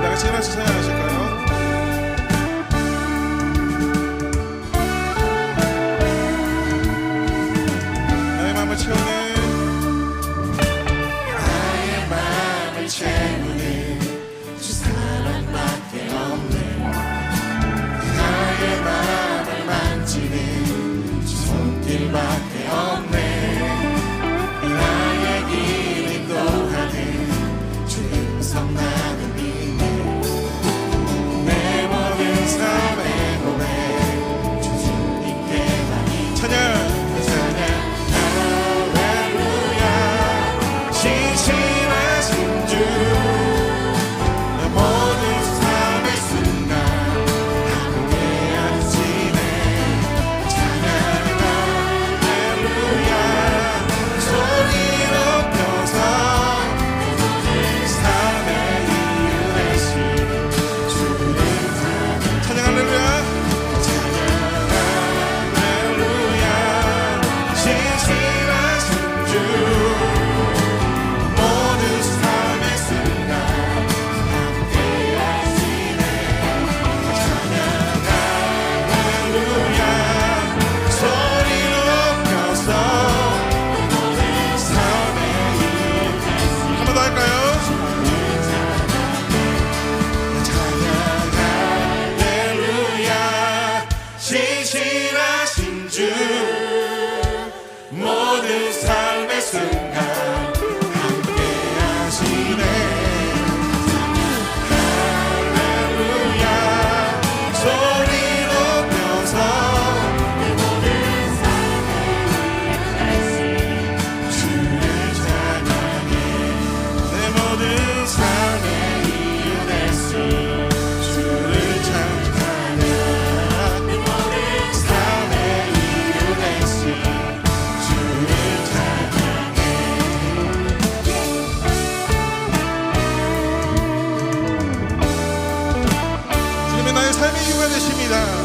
있습니다. 같이 일어나서 찬양하실까요? time. 모든 삶의 순간 vida.